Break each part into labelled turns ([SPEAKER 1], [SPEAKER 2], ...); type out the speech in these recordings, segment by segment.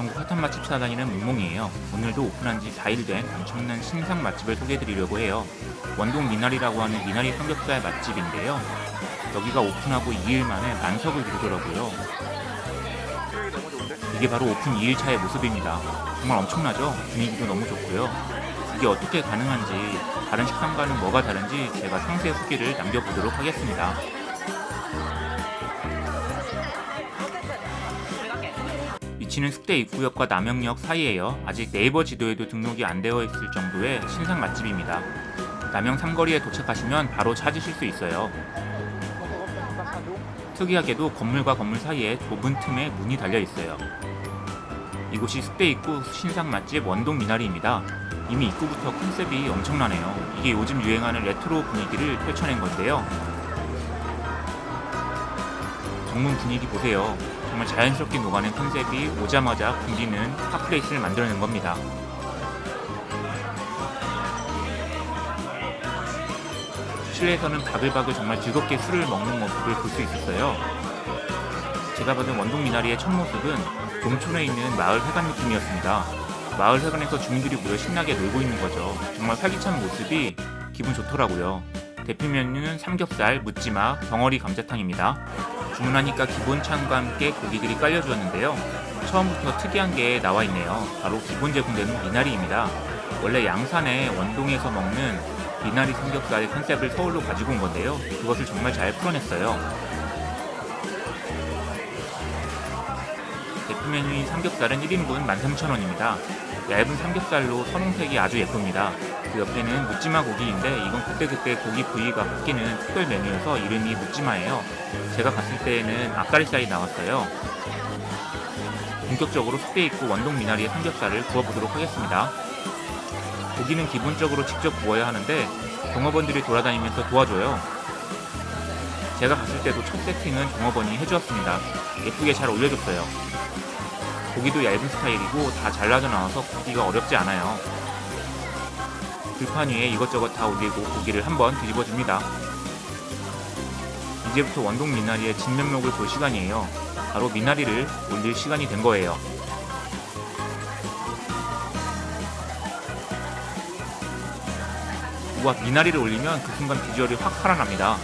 [SPEAKER 1] 전국 핫한 맛집 찾아다니는 몽몽이에요. 오늘도 오픈한 지 4일 된 엄청난 신상 맛집을 소개해드리려고 해요. 원동 미나리라고 하는 미나리 삼겹살 맛집인데요. 여기가 오픈하고 2일 만에 만석을 이루더라고요. 이게 바로 오픈 2일 차의 모습입니다. 정말 엄청나죠? 분위기도 너무 좋고요. 이게 어떻게 가능한지, 다른 식당과는 뭐가 다른지 제가 상세 후기를 남겨보도록 하겠습니다. 위치는 숙대 입구역과 남영역 사이에요. 아직 네이버 지도에도 등록이 안 되어 있을 정도의 신상 맛집입니다. 남영 삼거리에 도착하시면 바로 찾으실 수 있어요. 특이하게도 건물과 건물 사이에 좁은 틈에 문이 달려 있어요. 이곳이 숙대 입구 신상 맛집 원동 미나리입니다. 이미 입구부터 컨셉이 엄청나네요. 이게 요즘 유행하는 레트로 분위기를 펼쳐낸 건데요. 정문 분위기 보세요. 정말 자연스럽게 녹아낸 컨셉이 오자마자 분리는 핫플레이스를 만들어낸 겁니다. 실내에서는 바글바글 정말 즐겁게 술을 먹는 모습을 볼 수 있었어요. 제가 받은 원동 미나리의 첫 모습은 농촌에 있는 마을 회관 느낌이었습니다. 마을 회관에서 주민들이 모여 신나게 놀고 있는 거죠. 정말 활기찬 모습이 기분 좋더라고요. 대표 메뉴는 삼겹살, 묻지마, 덩어리 감자탕입니다. 주문하니까 기본 찬과 함께 고기들이 깔려주었는데요. 처음부터 특이한 게 나와 있네요. 바로 기본 제공되는 미나리입니다. 원래 양산의 원동에서 먹는 미나리 삼겹살의 컨셉을 서울로 가지고 온 건데요. 그것을 정말 잘 풀어냈어요. 대표 메뉴인 삼겹살은 1인분 13,000원입니다. 얇은 삼겹살로 선홍색이 아주 예쁩니다. 그 옆에는 묻지마 고기인데 이건 그때그때 고기 부위가 바뀌는 특별 메뉴여서 이름이 묻지마예요. 제가 갔을 때에는 앞다리살이 나왔어요. 본격적으로 숙대 있고 원동 미나리의 삼겹살을 구워보도록 하겠습니다. 고기는 기본적으로 직접 구워야 하는데 종업원들이 돌아다니면서 도와줘요. 제가 갔을 때도 첫 세팅은 종업원이 해주었습니다. 예쁘게 잘 올려줬어요. 고기도 얇은 스타일이고 다 잘라져 나와서 굽기가 어렵지 않아요. 불판 위에 이것저것 다 올리고 고기를 한번 뒤집어 줍니다. 이제부터 원동 미나리의 진면목을 볼 시간이에요. 바로 미나리를 올릴 시간이 된 거예요. 우와 미나리를 올리면 그 순간 비주얼이 확 살아납니다.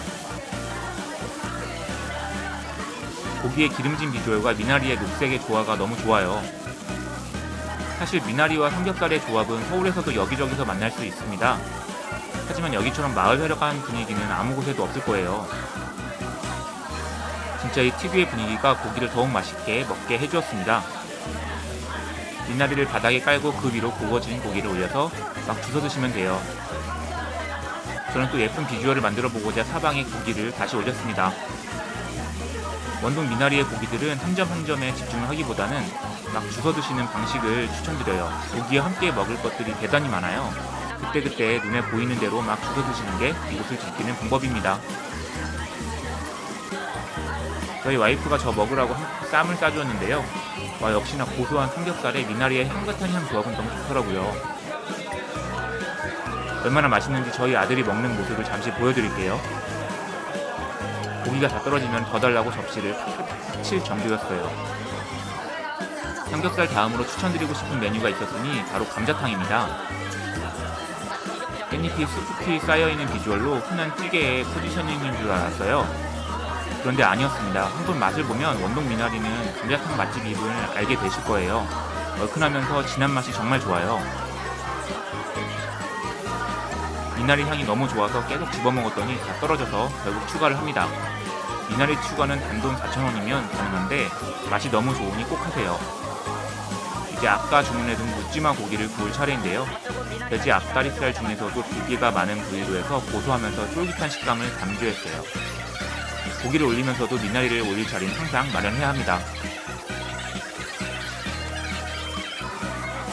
[SPEAKER 1] 고기의 기름진 비주얼과 미나리의 녹색의 조화가 너무 좋아요. 사실 미나리와 삼겹살의 조합은 서울에서도 여기저기서 만날 수 있습니다. 하지만 여기처럼 마을 회력한 분위기는 아무 곳에도 없을 거예요. 진짜 이 특유의 분위기가 고기를 더욱 맛있게 먹게 해주었습니다. 미나리를 바닥에 깔고 그 위로 구워진 고기를 올려서 막 주워 드시면 돼요. 저는 또 예쁜 비주얼을 만들어 보고자 사방에 고기를 다시 올렸습니다. 원동 미나리의 고기들은 한 점 한 점에 집중을 하기보다는 막 주워 드시는 방식을 추천드려요. 고기와 함께 먹을 것들이 대단히 많아요. 그때그때 눈에 보이는 대로 막 주워 드시는 게 이곳을 즐기는 방법입니다. 저희 와이프가 저 먹으라고 한- 쌈을 싸주었는데요. 와 역시나 고소한 삼겹살에 미나리의 향긋한 향 조합은 너무 좋더라고요. 얼마나 맛있는지 저희 아들이 먹는 모습을 잠시 보여드릴게요. 고기가 다 떨어지면 더 달라고 접시를 칠 정도였어요. 삼겹살 다음으로 추천드리고 싶은 메뉴가 있었으니 바로 감자탕입니다. 깻잎이 수프히 쌓여있는 비주얼로 흔한 찌개의 포지셔닝인 줄 알았어요. 그런데 아니었습니다. 한번 맛을 보면 원동 미나리는 감자탕 맛집임을 알게 되실 거예요. 얼큰하면서 진한 맛이 정말 좋아요. 미나리 향이 너무 좋아서 계속 집어먹었더니 다 떨어져서 결국 추가를 합니다. 미나리 추가는 단돈 4,000원이면 가능한데 맛이 너무 좋으니 꼭 하세요. 이제 아까 주문해둔 묻지마 고기를 구울 차례인데요. 돼지 앞다리살 중에서도 비계가 많은 부위로 해서 고소하면서 쫄깃한 식감을 강조했어요. 고기를 올리면서도 미나리를 올릴 자리는 항상 마련해야 합니다.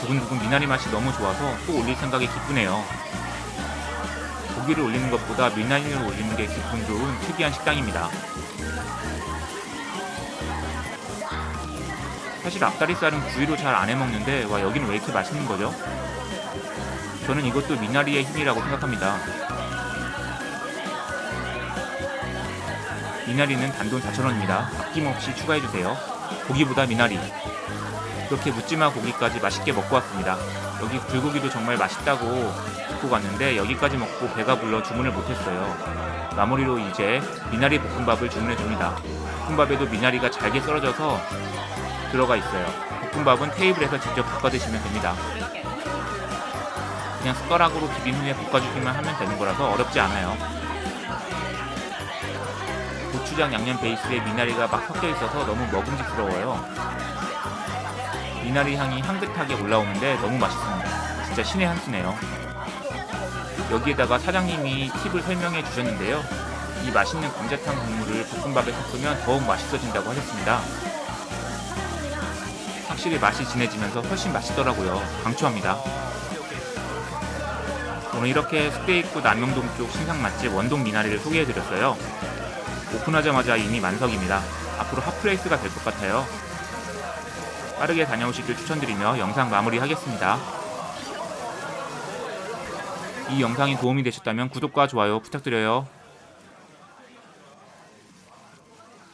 [SPEAKER 1] 두근두근 미나리 맛이 너무 좋아서 또 올릴 생각이 기쁘네요. 고기를 올리는 것보다 미나리를 올리는 게 기분 좋은 특이한 식당입니다. 사실 앞다리살은 구이로 잘 안 해먹는데 와 여기는 왜 이렇게 맛있는 거죠? 저는 이것도 미나리의 힘이라고 생각합니다. 미나리는 단돈 4,000원입니다. 아낌없이 추가해주세요. 고기보다 미나리. 그렇게 묻지마 고기까지 맛있게 먹고 왔습니다. 여기 불고기도 정말 맛있다고 듣고 갔는데 여기까지 먹고 배가 불러 주문을 못했어요. 마무리로 이제 미나리 볶음밥을 주문해 줍니다. 볶음밥에도 미나리가 잘게 썰어져서 들어가 있어요. 볶음밥은 테이블에서 직접 볶아 드시면 됩니다. 그냥 숟가락으로 비빈 후에 볶아주기만 하면 되는 거라서 어렵지 않아요. 고추장 양념 베이스에 미나리가 막 섞여 있어서 너무 먹음직스러워요. 미나리 향이 향긋하게 올라오는데 너무 맛있습니다. 진짜 신의 한 수네요. 여기에다가 사장님이 팁을 설명해 주셨는데요. 이 맛있는 감자탕 국물을 볶음밥에 섞으면 더욱 맛있어진다고 하셨습니다. 확실히 맛이 진해지면서 훨씬 맛있더라고요. 강추합니다. 오늘 이렇게 숙대입구 남영동 쪽 신상 맛집 원동 미나리를 소개해드렸어요. 오픈하자마자 이미 만석입니다. 앞으로 핫플레이스가 될 것 같아요. 빠르게 다녀오시길 추천드리며 영상 마무리하겠습니다. 이 영상이 도움이 되셨다면 구독과 좋아요 부탁드려요.